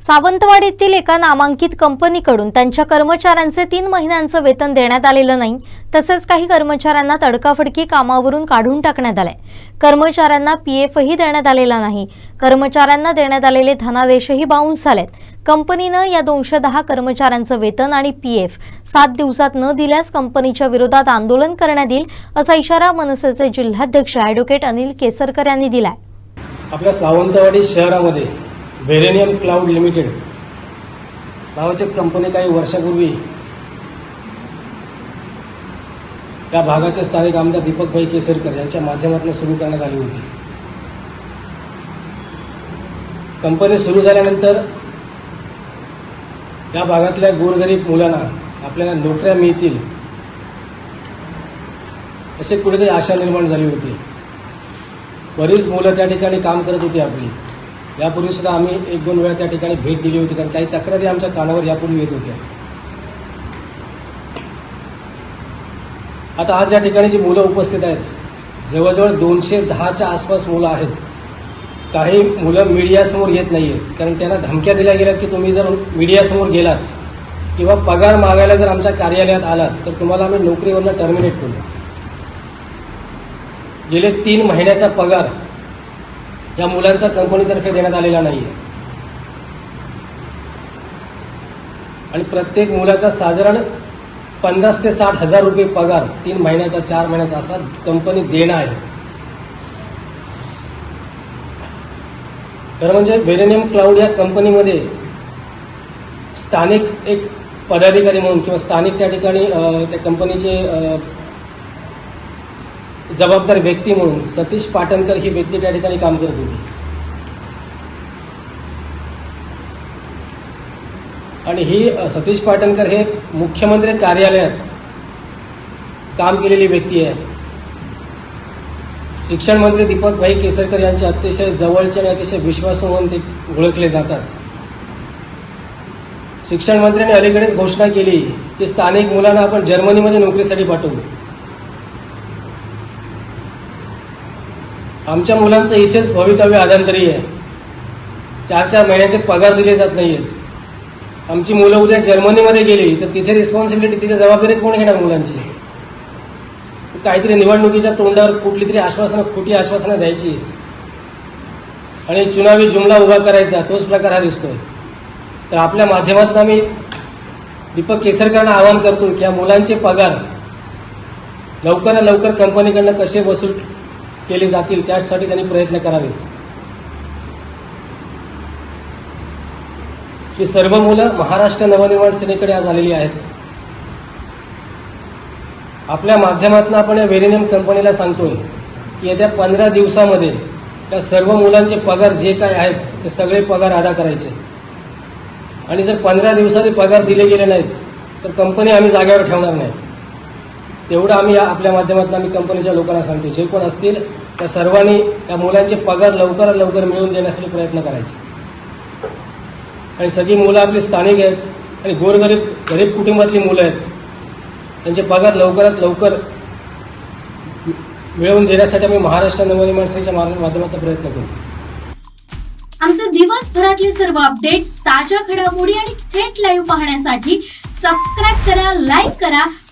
सावंतवाडीतील एका नामांकित कंपनीकडून त्यांच्या कर्मचाऱ्यांचे तीन महिन्यांचं वेतन देण्यात आलेलं नाही. तसेच काही कर्मचाऱ्यांना तडकाफडकी कामावरून काढून टाकण्यात आले कर्मचाऱ्यांना पीएफही देण्यात आलेला नाही. कर्मचाऱ्यांना देण्यात आलेले धनादेशही बाउन्स झालेत. कंपनीनं या दोनशे दहा कर्मचाऱ्यांचं वेतन आणि पीएफ सात दिवसात न दिल्यास कंपनीच्या विरोधात आंदोलन करण्यात येईल असा इशारा मनसेचे जिल्हाध्यक्ष ॲडव्होकेट अनिल केसरकर यांनी दिलाय. आपल्या सावंतवाडी शहरामध्ये व्हेरेनियम क्लाउड लिमिटेड नावाची कंपनी काही वर्षापूर्वी या भागाचे स्थानिक आमदार दीपकभाई केसरकर यांच्या माध्यमातून सुरू करण्यात आली होती. कंपनी सुरू झाल्यानंतर या भागातल्या गोरगरीब मुलांना आपल्याला नोकऱ्या मिळतील असे कुठेतरी आशा निर्माण झाली होती. बरीच मुलं त्या ठिकाणी काम करत होती आपली. यापूर्वी सुद्धा आम्ही एक दोन वेळा त्या ठिकाणी भेट दिली होती. कारण काही तक्रारी आमच्या कानावर यापूर्वी येत होत्या. आता आज या ठिकाणी जी मुलं उपस्थित आहेत जवळजवळ दोनशे दहाच्या आसपास मुलं आहेत. काही मुलं मीडियासमोर येत नाही आहेत कारण त्यांना धमक्या दिल्या गेल्यात की तुम्ही जर मीडियासमोर गेलात किंवा पगार मागायला जर आमच्या कार्यालयात आलात तर तुम्हाला आम्ही नोकरीवरनं टर्मिनेट करू. गेले तीन महिन्याचा पगार या मुलांचा कंपनीतर्फे देण्यात आलेला नाही आहे आणि प्रत्येक मुलाचा साधारण पन्नास ते साठ हजार रुपये पगार तीन महिन्याचा चार महिन्याचा असा कंपनी देणं आहे. तर म्हणजे बेरेनियम क्लाउड या कंपनीमध्ये स्थानिक एक पदाधिकारी म्हणून किंवा स्थानिक त्या ठिकाणी त्या कंपनीचे जबाबदार व्यक्ती म्हणून सतीश पाटणकर ही व्यक्ती त्या ठिकाणी काम करत होती. आणि ही सतीश पाटणकर हे मुख्यमंत्री कार्यालयात काम केलेली व्यक्ती आहे. शिक्षण मंत्री दीपकभाई केसरकर यांचे अतिशय जवळचे आणि अतिशय विश्वासू म्हणून ते ओळखले जातात. शिक्षण मंत्र्यांनी अलीकडेच घोषणा केली की स्थानिक मुलांना आपण जर्मनीमध्ये नोकरीसाठी पाठवू. आमच्या मुलांचं इथेच भवितव्य आदंतरी आहे. चार चार महिन्याचे पगार दिले जात नाही आहेत आमची मुलं उद्या जर्मनीमध्ये गेली तर तिथे रिस्पॉन्सिबिलिटी तिथे जबाबदारी कोण घेणार मुलांची? काहीतरी निवडणुकीच्या तोंडावर कुठली तरी आश्वासनं खोटी आश्वासनं द्यायची. आणि चुनावी जुमला उभा करायचा तोच प्रकार हा दिसतोय. तर आपल्या माध्यमातून आम्ही दीपक केसरकरांना आवाहन करतो की या मुलांचे पगार लवकरात लवकर कंपनीकडनं कसे वसूल केले जातील त्यासाठी त्यांनी प्रयत्न करावेत. ही सर्व मुलं महाराष्ट्र नवनिर्माण सेनेकडे आज आलेली आहेत. आपल्या माध्यमातून आपण या वेरेनियम कंपनीला सांगतोय की येत्या पंधरा दिवसामध्ये या सर्व मुलांचे पगार जे काय आहेत ते सगळे पगार अदा करायचे. आणि जर पंधरा दिवसाचे पगार दिले गेले नाहीत तर कंपनी आम्ही जागेवर ठेवणार नाही. तेवढं आम्ही आपल्या माध्यमातून आम्ही कंपनीच्या लोकांना सांगतो. जे कोण असतील त्या सर्वांनी त्या मुलांचे पगार लवकरात लवकर मिळवून देण्यासाठी प्रयत्न करायचे. आणि सगळी मुलं आपली स्थानिक आहेत आणि गोरगरीब गरीब कुटुंबातली मुलं आहेत. त्यांचे पगार लवकरात लवकर मिळवून देण्यासाठी आम्ही महाराष्ट्र नवनिर्माण सेनेच्या माध्यमातून प्रयत्न करू आमचे दिवसभरातले सर्व अपडेट्स ताज्या घडामोडी आणि थेट लाईव्ह पाहण्यासाठी सबस्क्राईब करा लाईक करा